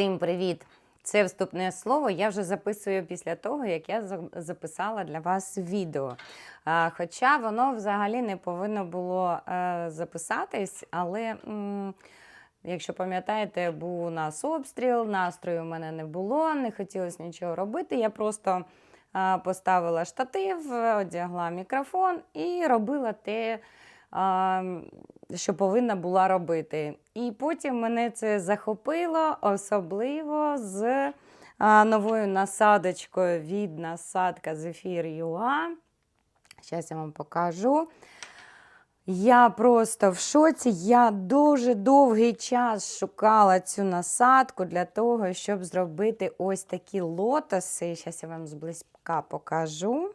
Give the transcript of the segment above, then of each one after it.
Всім привіт! Це вступне слово. Я вже записую після того, як я записала для вас відео. Хоча воно взагалі не повинно було е, записатись, але. Якщо пам'ятаєте, був у нас обстріл, настрою в мене не було, не хотілося нічого робити. Я просто поставила штатив, одягла мікрофон і робила те, що повинна була робити. І потім мене це захопило, особливо з новою насадочкою від насадка Zephyr UA. Зараз я вам покажу. Я просто в шоці. Я дуже довгий час шукала цю насадку для того, щоб зробити ось такі лотоси. Зараз я вам зблизька покажу.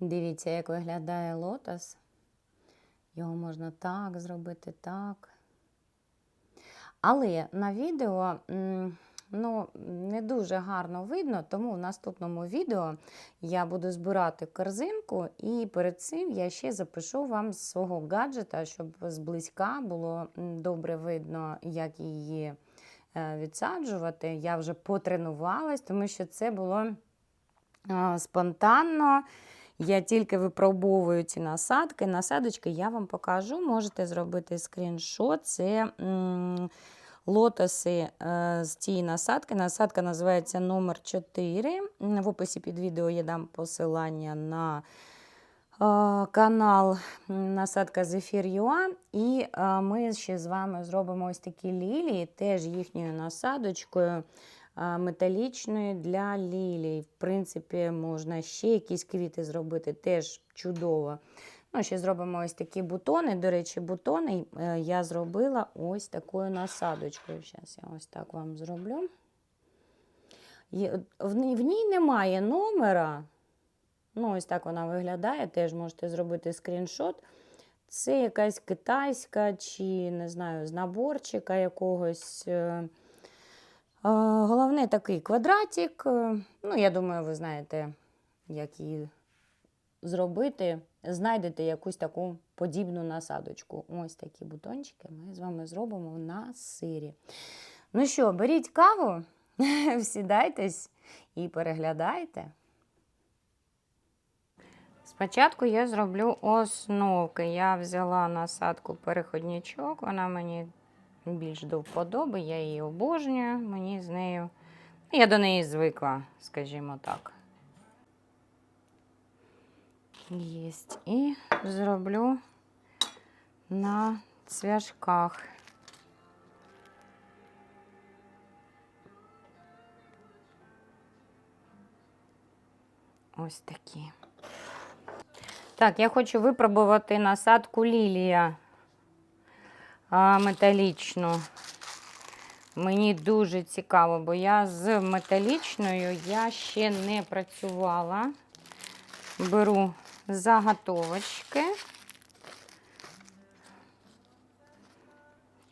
Дивіться, як виглядає лотос. Його можна так зробити, так. Але на відео ну, не дуже гарно видно, тому в наступному відео я буду збирати корзинку, і перед цим я ще запишу вам з свого гаджета, щоб зблизька було добре видно, як її е, відсаджувати. Я вже потренувалась, тому що це було спонтанно. Я тільки випробовую ці насадки. Насадочки я вам покажу. Можете зробити скріншот. Це м, лотоси е, з цієї насадки. Насадка називається номер 4. В описі під відео я дам посилання на е, канал Насадка Zephyr.ua. І е, ми ще з вами зробимо ось такі лілії, теж їхньою насадочкою металічної для лілій. В принципі, можна ще якісь квіти зробити, теж чудово. Ну, ще зробимо ось такі бутони. До речі, бутони е, я зробила ось такою насадочкою. Зараз я ось так вам зроблю. В ній, немає номера. Ну, ось так вона виглядає. Теж можете зробити скріншот. Це якась китайська чи, не знаю, з наборчика якогось. Головне такий квадратик. е, Ну, я думаю, ви знаєте, як її зробити. Знайдете якусь таку подібну насадочку. Ось такі бутончики ми з вами зробимо на сирі. Ну що, беріть каву, всідайтесь і переглядайте. Спочатку я зроблю основки. Я взяла насадку переходничок, вона мені більш до вподоби, я її обожнюю, мені з нею. Я до неї звикла, скажімо так. Єсть. І зроблю на цвяшках. Ось такі. Так, я хочу випробувати насадку лілія металічну. Мені дуже цікаво, бо я з металічною я ще не працювала. Беру заготовочки.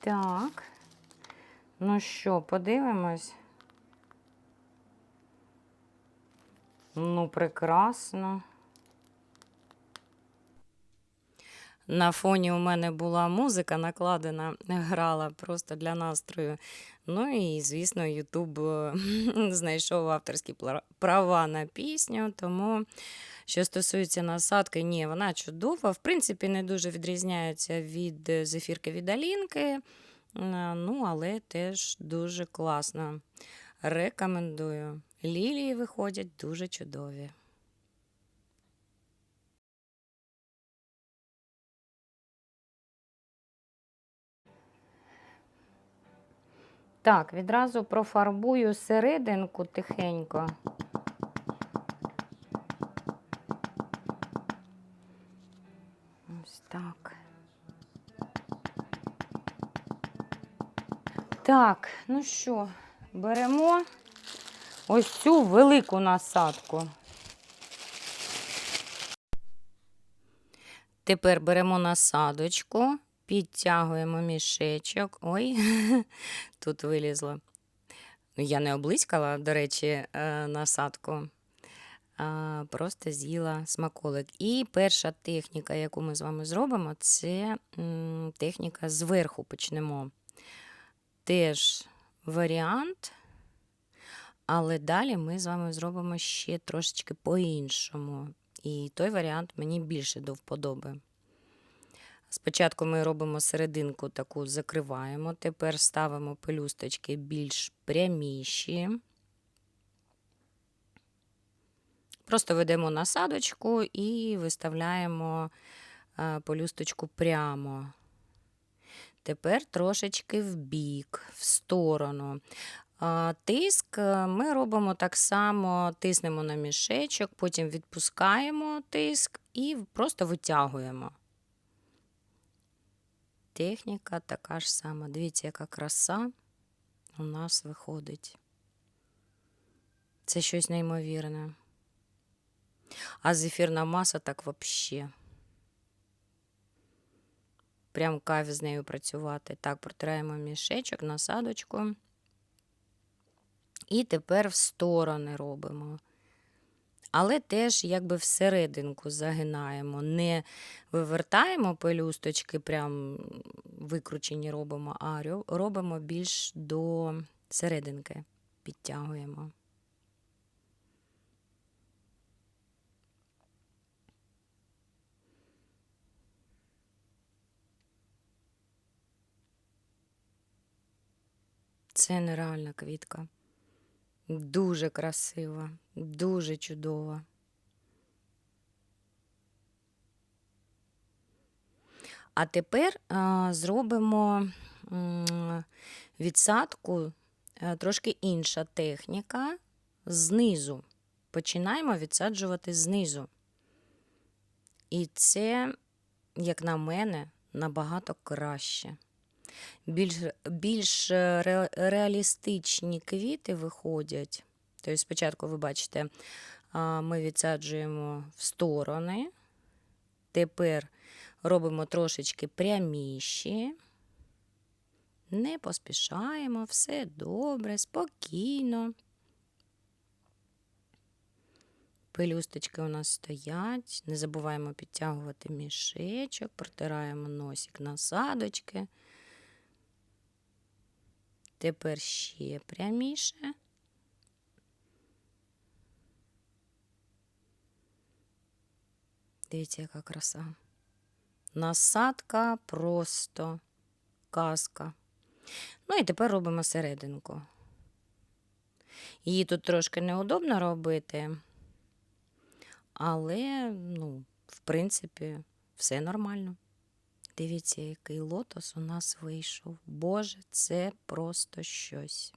Так. Ну що, подивимось. Ну, прекрасно. На фоні у мене була музика накладена, грала просто для настрою. Ну і, звісно, Ютуб е, знайшов авторські права на пісню. Тому, що стосується насадки, ні, вона чудова. В принципі, не дуже відрізняється від е, зефірки від Алінки. Е, Ну, але теж дуже класно. Рекомендую. Лілії виходять дуже чудові. Так, відразу профарбую серединку тихенько. Ось так. Так, ну що, беремо ось цю велику насадку. Тепер беремо насадочку, підтягуємо мішечок. Ой, тут вилізло. Я не облизькала, до речі, е, насадку. Просто з'їла смаколик. І перша техніка, яку ми з вами зробимо, це техніка зверху почнемо. Теж варіант. Але далі ми з вами зробимо ще трошечки по-іншому. І той варіант мені більше до вподоби. Спочатку ми робимо серединку таку, закриваємо. Тепер ставимо пелюсточки більш пряміші. Просто ведемо насадочку і виставляємо е, пелюсточку прямо. Тепер трошечки в бік, в сторону. Тиск е, ми робимо так само, тиснемо на мішечок, потім відпускаємо тиск і просто витягуємо. Техніка така ж сама. Дивіться, яка краса у нас виходить. Це щось неймовірне. А зефірна маса так взагалі. Прям кайф з нею працювати. Так, протираємо мішечок, насадочку. І тепер в сторони робимо. Але теж якби всерединку загинаємо. Не вивертаємо пелюсточки, прям викручені робимо, а робимо більш до серединки. Підтягуємо. Це нереальна квітка. Дуже красива, дуже чудова. А тепер а, зробимо відсадку, е, трошки інша техніка знизу. Починаємо відсаджувати знизу. І це, як на мене, набагато краще. Більш, більш е, ре, реалістичні квіти виходять. Тобто, спочатку, ви бачите, ми відсаджуємо в сторони. Тепер робимо трошечки пряміші. Не поспішаємо, все добре, спокійно. Пелюсточки у нас стоять. Не забуваємо підтягувати мішечок, протираємо носик насадочки. Тепер ще пряміше. Дивіться, яка краса. Насадка просто казка. Ну і тепер робимо серединку. Її тут трошки неудобно робити, але, ну, в принципі, все нормально. Дивіться, який лотос у нас вийшов. Боже, це просто щось.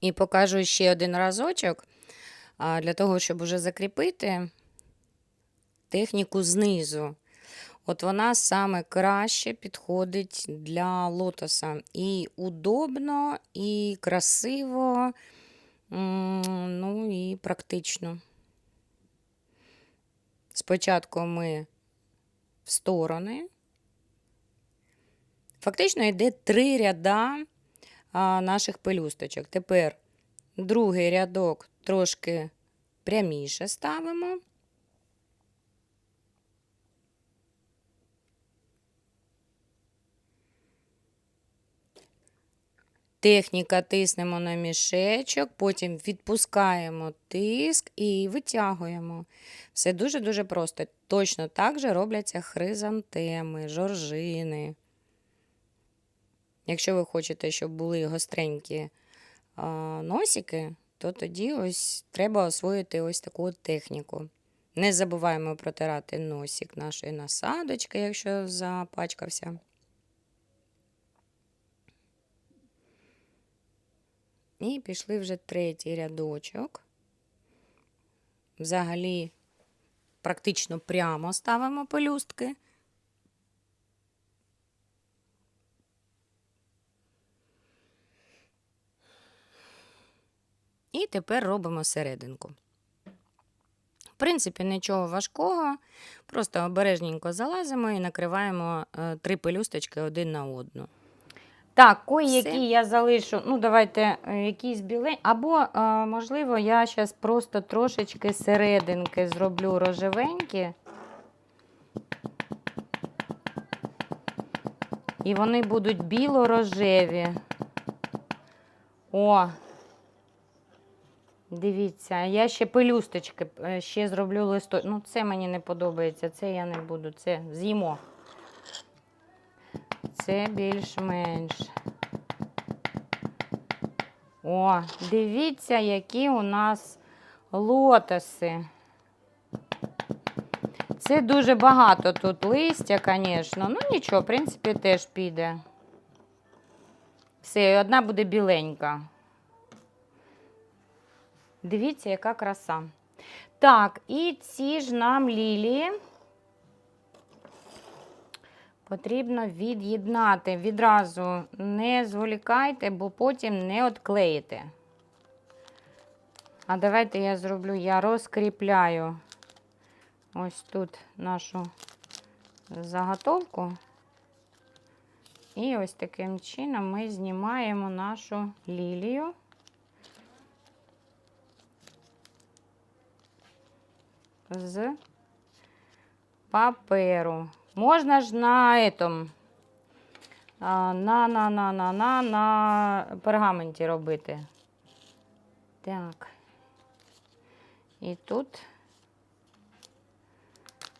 І покажу ще один разочок, для того, щоб уже закріпити техніку знизу. От вона саме краще підходить для лотоса. І удобно, і красиво, ну і практично. Спочатку ми в сторони. Фактично йде три ряда наших пелюсточок. Тепер другий рядок трошки пряміше ставимо. Техніка тиснемо на мішечок, потім відпускаємо тиск і витягуємо. Все дуже-дуже просто. Точно так же робляться хризантеми, жоржини. Якщо ви хочете, щоб були гостренькі носики, то тоді ось треба освоїти ось таку техніку. Не забуваємо протирати носик нашої насадочки, якщо запачкався. І пішли вже третій рядочок. Взагалі, практично прямо ставимо пелюстки. І тепер робимо серединку. В принципі, нічого важкого, просто обережненько залазимо і накриваємо е, три пелюсточки один на одну. Так, кої-які я залишу, ну давайте е, якісь білень, або, е, можливо, я зараз просто трошечки серединки зроблю рожевенькі. І вони будуть біло-рожеві. О! Дивіться, я ще пелюсточки е, ще зроблю листо. Ну, це мені не подобається, це я не буду. Це з'їмо. Це більш-менш. О, дивіться, які у нас лотоси. Це дуже багато тут листя, звісно. Ну нічого, в принципі, теж піде. Все, і одна буде біленька. Дивіться, яка краса. Так, і ці ж нам лілії потрібно від'єднати. Відразу не зволікайте, бо потім не отклеїте. А давайте я зроблю, я розкріпляю ось тут нашу заготовку. І ось таким чином ми знімаємо нашу лілію. з паперу. Можна ж на этом, на, на, на, на, на, на пергаменті робити. Так. І тут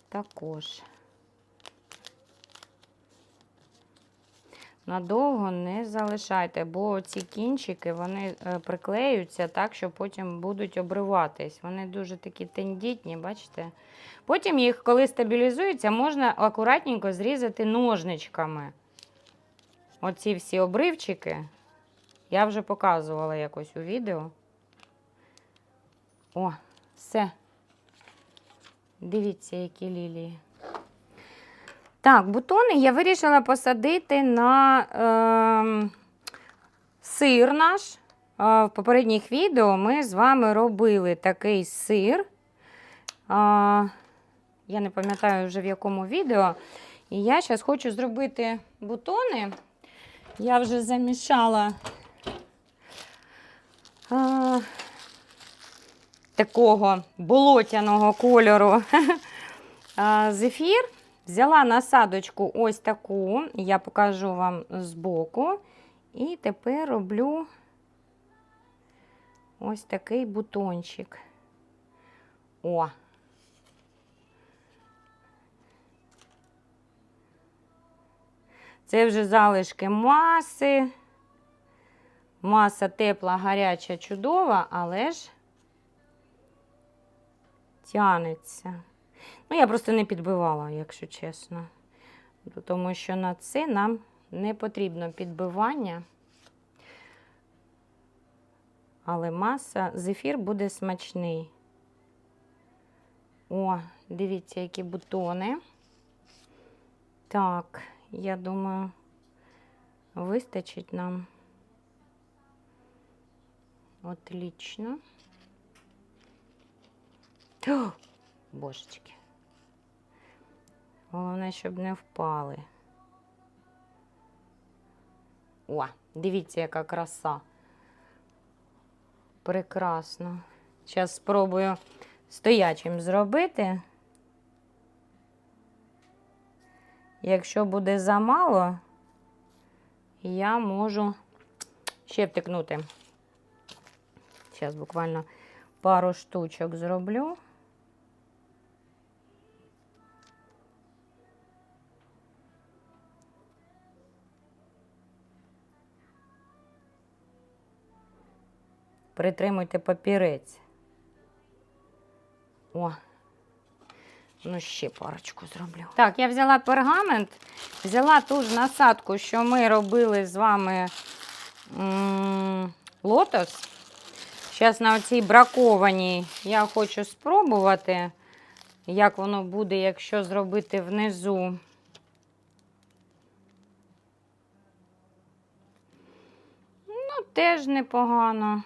також. Надовго не залишайте, бо ці кінчики вони е, приклеються так, що потім будуть обриватись. Вони дуже такі тендітні, бачите? Потім їх, коли стабілізуються, можна акуратненько зрізати ножничками. Оці всі обривчики. Я вже показувала якось у відео. О, все. Дивіться, які лілії. Так, бутони я вирішила посадити на е, сир наш. Е, в попередніх відео ми з вами робили такий сир. Е, я не пам'ятаю вже в якому відео. І я зараз хочу зробити бутони. Я вже замішала е, такого болотяного кольору е, зефір. Взяла насадочку ось таку, я покажу вам збоку. І тепер роблю ось такий бутончик. О! Це вже залишки маси. Маса тепла, гаряча, чудова, але ж тянеться. Ну, я просто не підбивала, якщо чесно. Тому що на це нам не потрібно підбивання. Але маса, зефір буде смачний. О, дивіться, які бутони. Так, я думаю, вистачить нам. Отлично. Божечки. Головне, щоб не впали. О, дивіться, яка краса. Прекрасно. Зараз спробую стоячим зробити. Якщо буде замало, я можу ще втикнути. Зараз буквально пару штучок зроблю. Притримуйте папірець. О, ну ще парочку зроблю. Так, я взяла пергамент, взяла ту ж насадку, що ми робили з вами лотос. Зараз на оцій бракованій я хочу спробувати, як воно буде, якщо зробити внизу. Ну, теж непогано.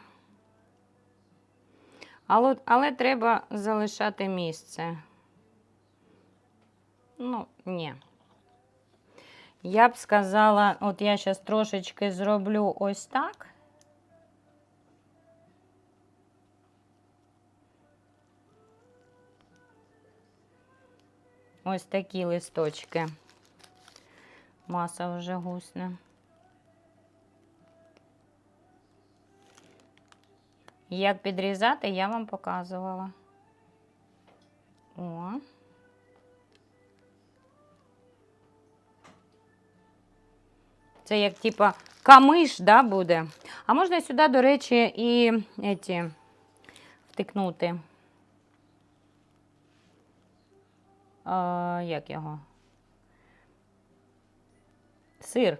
Але, але треба залишати місце. Ну, ні. Я б сказала, от я зараз трошечки зроблю ось так. Ось такі листочки Маса вже гусне. Як підрізати, я вам показувала. О. Це як типа камиш, да, буде. А можна сюди, до речі, і еті, втикнути. А, як його? Сир.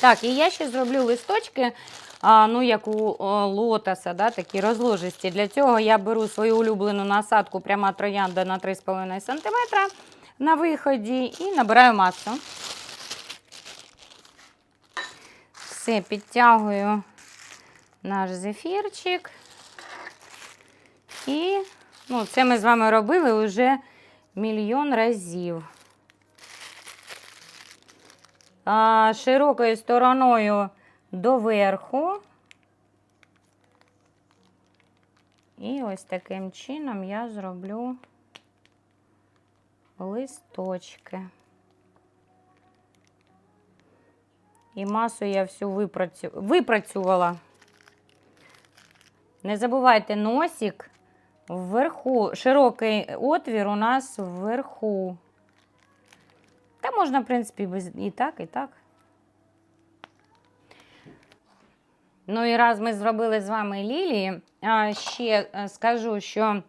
Так, і я ще зроблю листочки, а, ну, як у о, лотоса, да, такі розложисті. Для цього я беру свою улюблену насадку пряма троянда на 3,5 см на виході і набираю масу. Все, підтягую наш зефірчик. І ну, це ми з вами робили вже мільйон разів. А, широкою стороною доверху. І ось таким чином я зроблю листочки. І масу я всю випрацю... випрацювала. Не забувайте носик вверху. Широкий отвір у нас вверху. Та можна, в принципі, і так, і так. Ну і раз ми зробили з вами лілії, ще е, скажу, що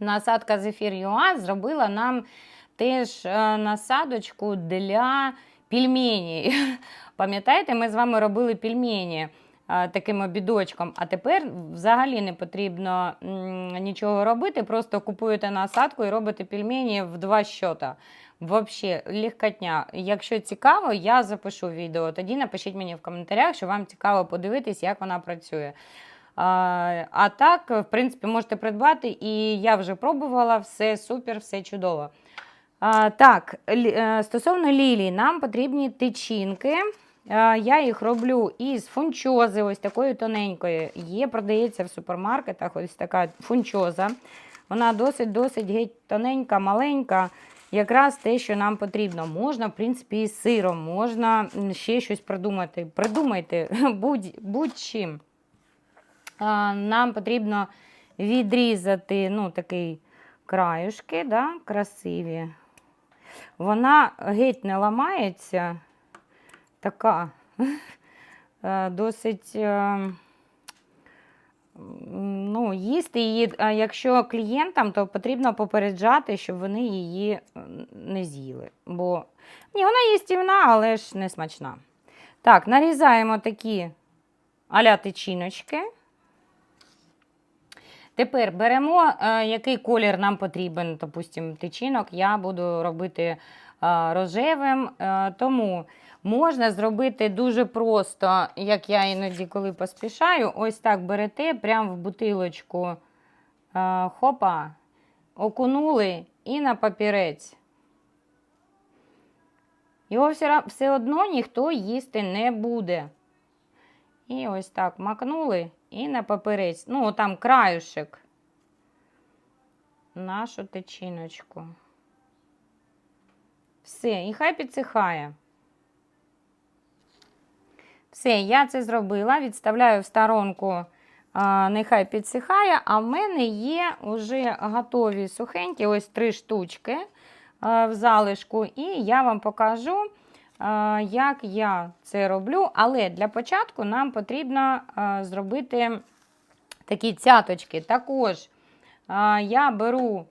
насадка Зефір ЮА зробила нам теж е, насадочку для пельменей. Пам'ятаєте, ми з вами робили пельмені е, таким обідочком, а тепер взагалі не потрібно нічого робити, просто купуєте насадку і робите пельмені в два щота. Взагалі, легкотня. Якщо цікаво, я запишу відео. Тоді напишіть мені в коментарях, що вам цікаво подивитись, як вона працює. А, так, в принципі, можете придбати, і я вже пробувала, все супер, все чудово. А, так, е, стосовно лілій, нам потрібні тичинки. Я їх роблю із фунчози, ось такої тоненької. Є, продається в супермаркетах ось така фунчоза. Вона досить-досить геть тоненька, маленька. Якраз те, що нам потрібно. Можна, в принципі, і сиром, можна ще щось придумати. Придумайте будь- будь-чим. А, Нам потрібно відрізати ну, такий краюшки, да, красиві. Вона геть не ламається, така е, досить. Ну, їсти її, а якщо клієнтам, то потрібно попереджати, щоб вони її не з'їли. Бо ні, вона їстівна, але ж не смачна. Так, нарізаємо такі аля тичиночки. Тепер беремо, е, який колір нам потрібен, допустимо, тичинок. Я буду робити е, рожевим, е, тому можна зробити дуже просто, як я іноді коли поспішаю. Ось так берете прямо в бутилочку е, хопа, окунули і на папірець. Його все, одно ніхто їсти не буде. І ось так макнули і на папірець. Ну, там краюшек. Нашу течіночку. Все, і хай підсихає. Все, я це зробила. Відставляю в сторонку, нехай підсихає. А в мене є вже готові сухенькі, ось три штучки в залишку. І я вам покажу, як я це роблю. Але для початку нам потрібно зробити такі цяточки. Також я беру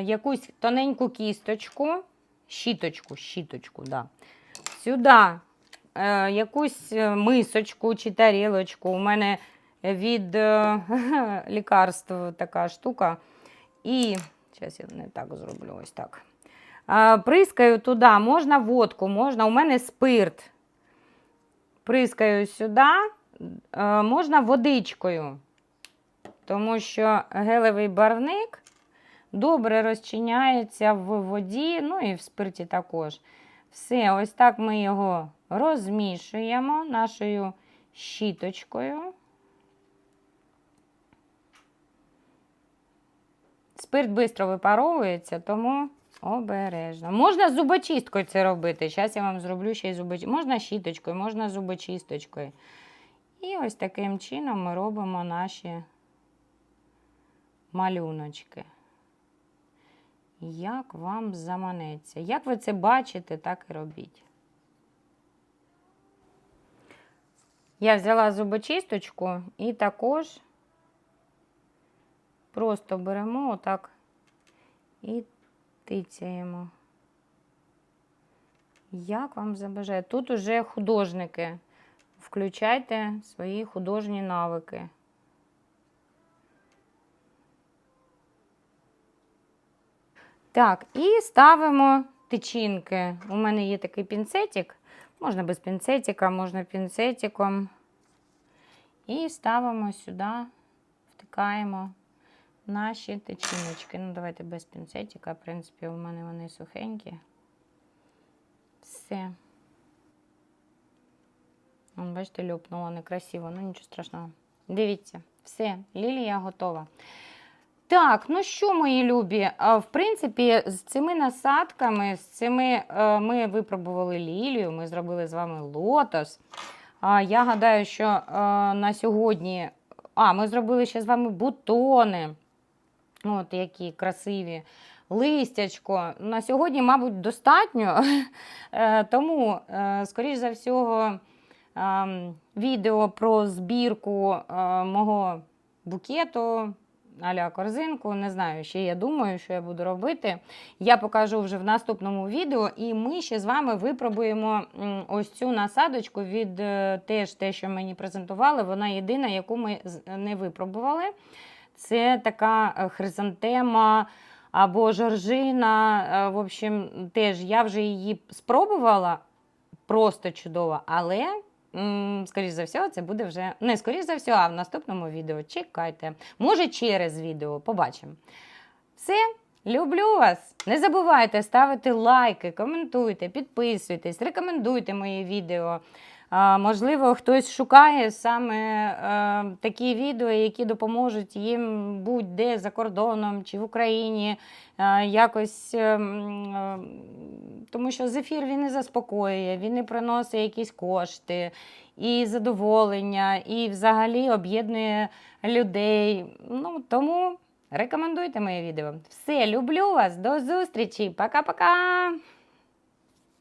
якусь тоненьку кісточку, щіточку, щіточку, да. сюди якусь е, мисочку чи тарілочку. У мене від е, лікарств така штука. І зараз я не так зроблю ось так. Е, Прискаю туди, можна водку, можна, у мене спирт. Прискаю сюди, е, можна водичкою, тому що гелевий барвник добре розчиняється в воді, ну і в спирті також. Все, ось так ми його розмішуємо нашою щіточкою. Спирт швидко випаровується, тому Обережно. Можна зубочисткою це робити. Зараз я вам зроблю ще й зубочисткою. Можна щіточкою, можна зубочисточкою. І ось таким чином ми робимо наші малюночки. Як вам заманеться? Як ви це бачите, так і робіть. Я взяла зубочисточку і також просто беремо отак і тицяємо. Як вам забажає? Тут уже художники. Включайте свої художні навики. Так, і ставимо тичинки. У мене є такий пінцетик. Можна без пінцетика, можна пінцетиком. І ставимо сюди, втикаємо наші тичиночки. Ну, давайте без пінцетика. В принципі, у мене вони сухенькі. Все. Вон, бачите, льопнуло некрасиво, ну нічого страшного. Дивіться, все, лілія готова. Так, ну що, мої любі, в принципі, з цими насадками, з цими е, ми випробували лілію, ми зробили з вами лотос. Я гадаю, що е, на сьогодні. А, ми зробили ще з вами бутони. От які красиві. Листячко. На сьогодні, мабуть, достатньо. Е, Тому, скоріш за всього, ем, відео про збірку мого букету. Аля корзинку, не знаю, ще я думаю, що я буду робити. Я покажу вже в наступному відео, і ми ще з вами випробуємо ось цю насадочку від е, теж те, що мені презентували. Вона єдина, яку ми не випробували. Це така е, хризантема або жоржина. Е, В общем, теж я вже її спробувала. Просто чудово, але. М, Скоріше за все, це буде вже не скоріш за все, а в наступному відео. Чекайте. Може, через відео. Побачимо. Все, люблю вас. Не забувайте ставити лайки, коментуйте, підписуйтесь, рекомендуйте мої відео. Можливо, хтось шукає саме е, такі відео, які допоможуть їм будь-де за кордоном чи в Україні. е, якось, е, м, е, тому що зефір він і заспокоює, він і приносить якісь кошти, і задоволення, і взагалі об'єднує людей. Ну, тому рекомендуйте моє відео. Все, люблю вас, до зустрічі, пока-пока!